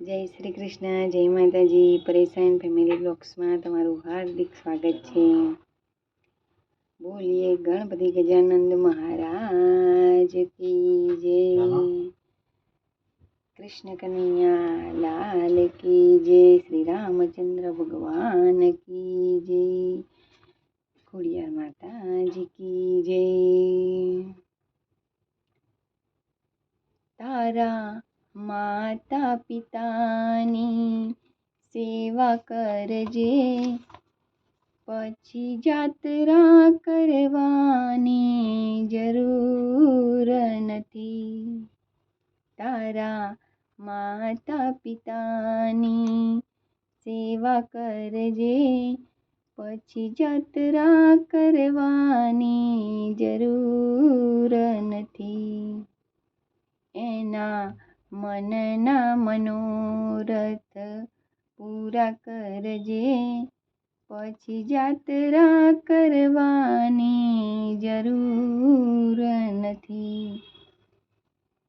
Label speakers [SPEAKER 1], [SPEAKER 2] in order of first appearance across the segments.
[SPEAKER 1] જય શ્રી કૃષ્ણ જય માતાજી. પરેશાન ફેમિલી બ્લોગ્સમાં તમારું હાર્દિક સ્વાગત છે. બોલીએ ગણપતિ ગજાનંદ મહારાજ કી જય. કૃષ્ણ કનૈયા લાલ કી જય. શ્રી રામચંદ્ર ભગવાન કી જય. ખોડિયાર માતાજી કી જય. તારા માતા પિતાની સેવા કરજે. પછી જાત્રા કરવાની જરૂર નથી. તારા માતા પિતાની સેવા કરજે. પછી જાત્રા કરવાની જરૂર નથી. એના મનના મનોરથ પૂરા કરજે. પછી જાત્રા કરવાની જરૂર નથી.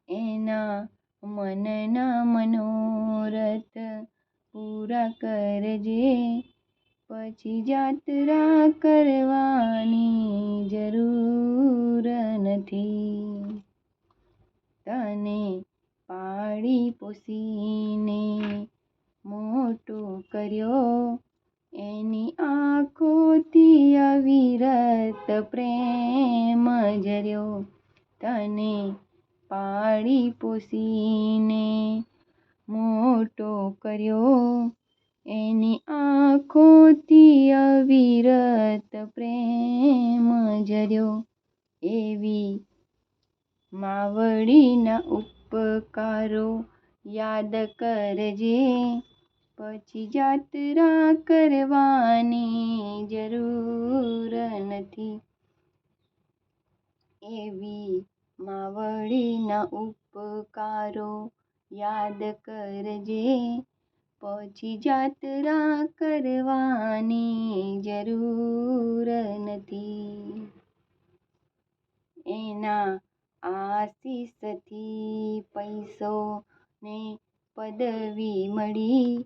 [SPEAKER 1] એના મનના મનોરથ પૂરા કરજે. પછી જાત્રા કરવાની જરૂર નથી. તને પાળી પોસીને મોટો કર્યો. એની આંખોથી અવિરત પ્રેમ જર્યો તને પાળી પોસીને મોટો કર્યો. એની આંખોથી અવિરત પ્રેમ જર્યો એવી માવડીના ઉપકારો યાદ કરજે. પછી જાત્રા કરવાની જરૂર નથી. એવી માવડીના ઉપકારો યાદ કરજે. પછી જાત્રા કરવાની જરૂર નથી. એના આશીષથી પૈસો ને પદવી મળી.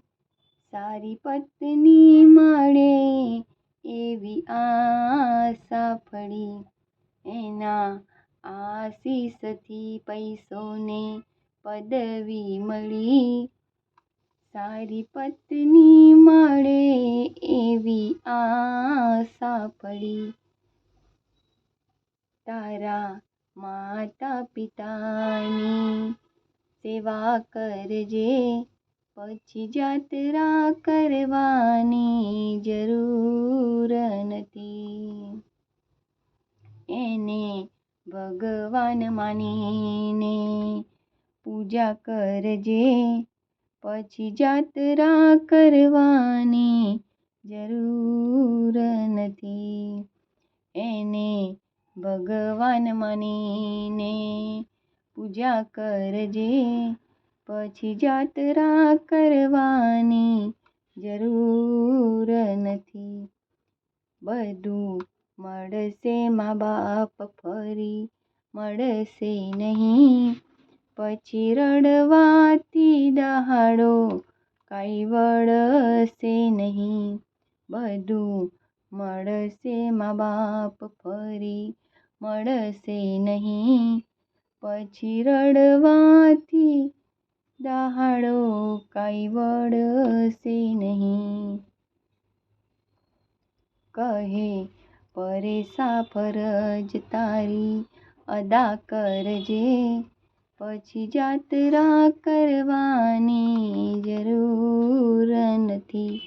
[SPEAKER 1] સારી પત્ની મળે એવી આશા ફળી એના આશીષથી પૈસો ને પદવી મળી. સારી પત્ની મળે એવી આશા ફળી તારા માતા પિતાની સેવા કરજે, પછી જાત્રા કરવાની જરૂર નથી. એને ભગવાન માનીને પૂજા કરજે, પછી જાત્રા કરવાની જરૂર નથી એને ભગવાન માનીને પૂજા કરજે. પછી જાત્રા કરવાની જરૂર નથી. બધું મળશે મા બાપ ફરી, મળશે નહીં. પછી રડવાથી દહાડો કાંઈ વળશે નહીં. બધું મળશે મા બાપ ફરી મળશે નહીં. પછી રડવાથી દહાડો કાંઈ વળશે નહીં. કહે પરેશા ફરજ તારી અદા કરજે. પછી જાત્રા કરવાની જરૂર નથી.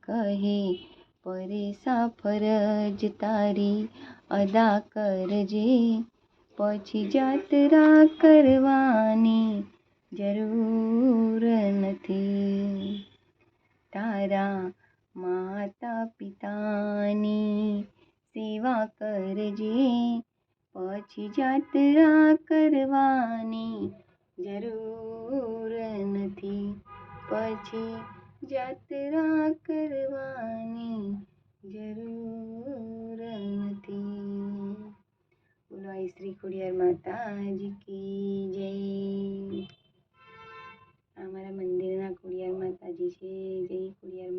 [SPEAKER 1] કહે પરેશા ફરજ તારી અદા કરજે. પછી જાત્રા કરવાની જરૂર નથી. તારા માતા પિતાની સેવા કરજે. પછી જાત્રા કરવાની જરૂર નથી. પછી જાત્રા કરવાની જરૂર નથી બોલો આઈ શ્રી ખોડિયાર માતાજી કી જય આ મારા મંદિરના છે જય ખોડિયાર